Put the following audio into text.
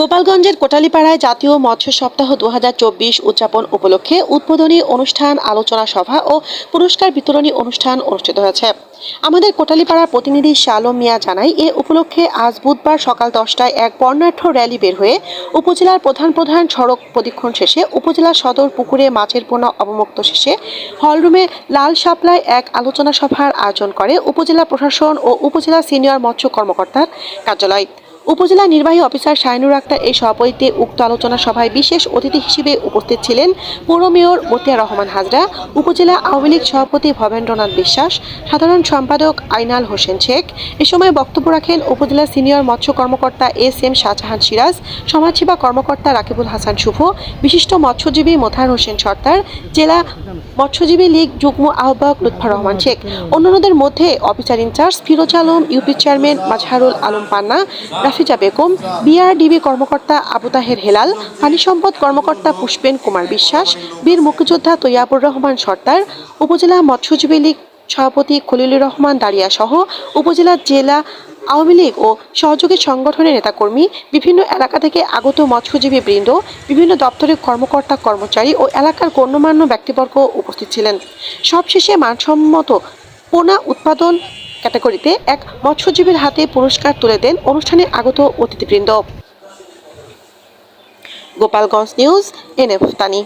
গোপালগঞ্জের কোটালীপাড়ায় জাতীয় মৎস্য সপ্তাহ দু হাজার চব্বিশ উদযাপন উপলক্ষে উদ্বোধনী অনুষ্ঠান, আলোচনা সভা ও পুরস্কার বিতরণী অনুষ্ঠান অনুষ্ঠিত হয়েছে। আমাদের কোটালীপাড়ার প্রতিনিধি শালম মিয়া জানায়, এ উপলক্ষে আজ বুধবার সকাল দশটায় এক বর্ণাঢ্য র্যালি বের হয়ে উপজেলার প্রধান প্রধান সড়ক প্রদীক্ষণ শেষে উপজেলা সদর পুকুরে মাছের পোনা অবমুক্ত শেষে হলরুমে লাল শাপলায় এক আলোচনা সভার আয়োজন করে উপজেলা প্রশাসন ও উপজেলা সিনিয়র মৎস্য কর্মকর্তার কার্যালয়। উপজেলা নির্বাহী অফিসার শাহিনুর আক্তার এই সভাপতিতে উক্ত আলোচনা সভায় বিশেষ অতিথি হিসেবে উপস্থিত ছিলেন পৌর মেয়র মতিয়া রহমান হাজরা, উপজেলা আওয়ামী লীগ সভাপতি ভবেন্দ্রনাথ বিশ্বাস, সাধারণ সম্পাদক আইনাল হোসেন শেখ। এ সময় বক্তব্য রাখেন উপজেলা সিনিয়র মৎস্য কর্মকর্তা এস এম শাহজাহান সিরাজ, সমাজসেবা কর্মকর্তা রাকিবুল হাসান শুভ, বিশিষ্ট মৎস্যজীবী মোথার হোসেন সর্দার, জেলা মৎস্যজীবী লীগ যুগ্ম আহ্বায়ক লুৎফর রহমান শেখ। অন্যান্যদের মধ্যে officer in charge Firoz Alam, UP chairman Mazharul Alam Panna Rafiza Begum BRDB কর্মকর্তা আবু তাহের হেলাল পানি সম্পদ কর্মকর্তা পুষ্পেন কুমার বিশ্বাস, বীর মুক্তিযোদ্ধা তৈয়াবুর রহমান সর্দার, উপজেলা মৎস্যজীবী লীগ সভাপতি খলিলুর রহমান দাঁড়িয়া সহ উপজেলা জেলা আওয়ামী লীগ ও সহযোগী সংগঠনের নেতাকর্মী, বিভিন্ন এলাকা থেকে আগত মৎস্যজীবী বৃন্দ, বিভিন্ন দপ্তরের কর্মকর্তা কর্মচারী ও এলাকার গণ্যমান্য ব্যক্তিবর্গ উপস্থিত ছিলেন। সবশেষে মানসম্মত পোনা উৎপাদন ক্যাটাগরিতে এক মৎস্যজীবীর হাতে পুরস্কার তুলে দেন অনুষ্ঠানে আগত অতিথিবৃন্দ। Gopalganj news NF Tani.